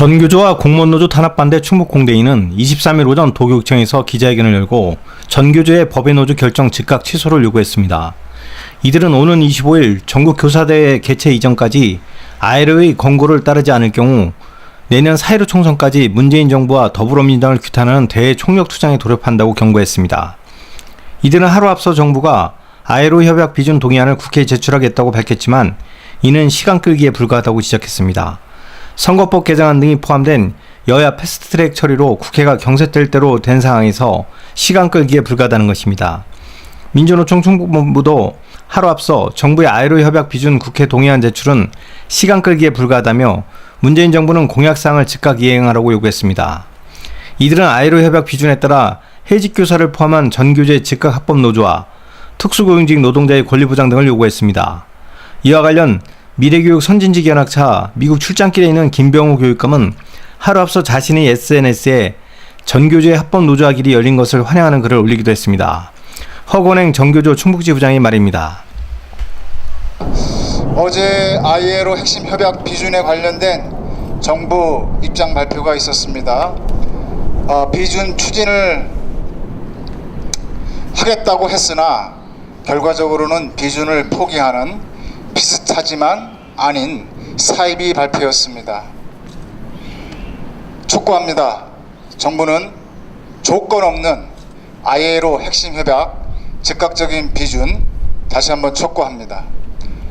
전교조와 공무원노조 탄압 반대 충북공대인은 23일 오전 도교육청에서 기자회견을 열고 전교조의 법외노조 결정 즉각 취소를 요구했습니다. 이들은 오는 25일 전국교사대회 개최 이전까지 아이르의 권고를 따르지 않을 경우 내년 4.15 총선까지 문재인 정부와 더불어민주당을 규탄하는 대외 총력 투쟁에 돌입한다고 경고했습니다. 이들은 하루 앞서 정부가 아에로 협약 비준 동의안을 국회에 제출하겠다고 밝혔지만 이는 시간 끌기에 불과하다고 지적했습니다. 선거법 개정안 등이 포함된 여야 패스트트랙 처리로 국회가 경색될 대로 된 상황에서 시간 끌기에 불과하다는 것입니다. 민주노총 충북본부도 하루 앞서 정부의 아에로 협약 비준 국회 동의안 제출은 시간 끌기에 불과하다며 문재인 정부는 공약사항을 즉각 이행하라고 요구했습니다. 이들은 아에로 협약 비준에 따라 해직 교사를 포함한 전교제 즉각 합법 노조와 특수고용직 노동자의 권리 보장 등을 요구했습니다. 이와 관련 미래교육 선진직 연학차 미국 출장길에 있는 김병호 교육감은 하루 앞서 자신의 SNS에 전교제 합법 노조하길이 열린 것을 환영하는 글을 올리기도 했습니다. 허건행 전교조 충북지 부장의 말입니다. 어제 ILO 핵심 협약 비준에 관련된 정부 입장 발표가 있었습니다. 어, 비준 추진을 하겠다고 했으나 결과적으로는 비준을 포기하는 비슷하지만 아닌 사입이 발표였습니다. 촉구합니다. 정부는 조건 없는 ILO 핵심 협약 즉각적인 비준 다시 한번 촉구합니다.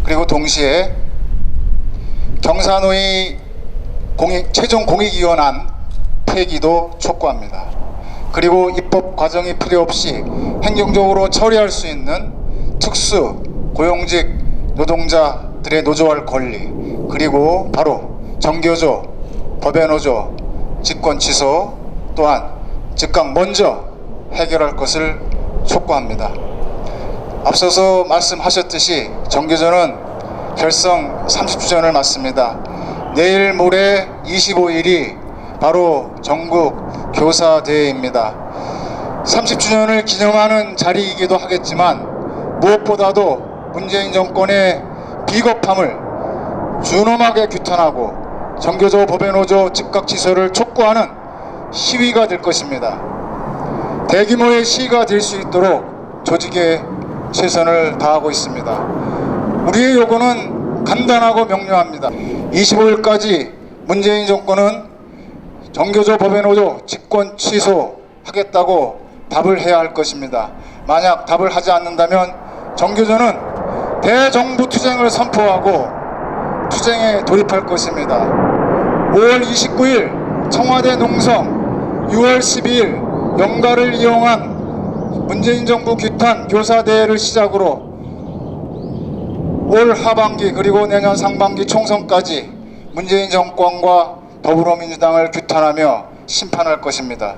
그리고 동시에 경사노위 공익, 최종 공익위원안 폐기도 촉구합니다. 그리고 입법 과정이 필요 없이 행정적으로 처리할 수 있는 특수 고용직 노동자 들의 노조할 권리 그리고 바로 정교조, 법외노조, 직권 취소 또한 즉각 먼저 해결할 것을 촉구합니다. 앞서서 말씀하셨듯이 정교조는 결성 30주년을 맞습니다. 내일 모레 25일이 바로 전국 교사대회입니다. 30주년을 기념하는 자리이기도 하겠지만 무엇보다도 문재인 정권의 비겁함을 준엄하게 규탄하고 정교조 법외노조 즉각 취소를 촉구하는 시위가 될 것입니다. 대규모의 시위가 될 수 있도록 조직에 최선을 다하고 있습니다. 우리의 요구는 간단하고 명료합니다. 25일까지 문재인 정권은 정교조 법외노조 직권 취소하겠다고 답을 해야 할 것입니다. 만약 답을 하지 않는다면 정교조는 대정부 투쟁을 선포하고 투쟁에 돌입할 것입니다. 5월 29일 청와대 농성, 6월 12일 연가를 이용한 문재인 정부 규탄 교사대회를 시작으로 올 하반기 그리고 내년 상반기 총선까지 문재인 정권과 더불어민주당을 규탄하며 심판할 것입니다.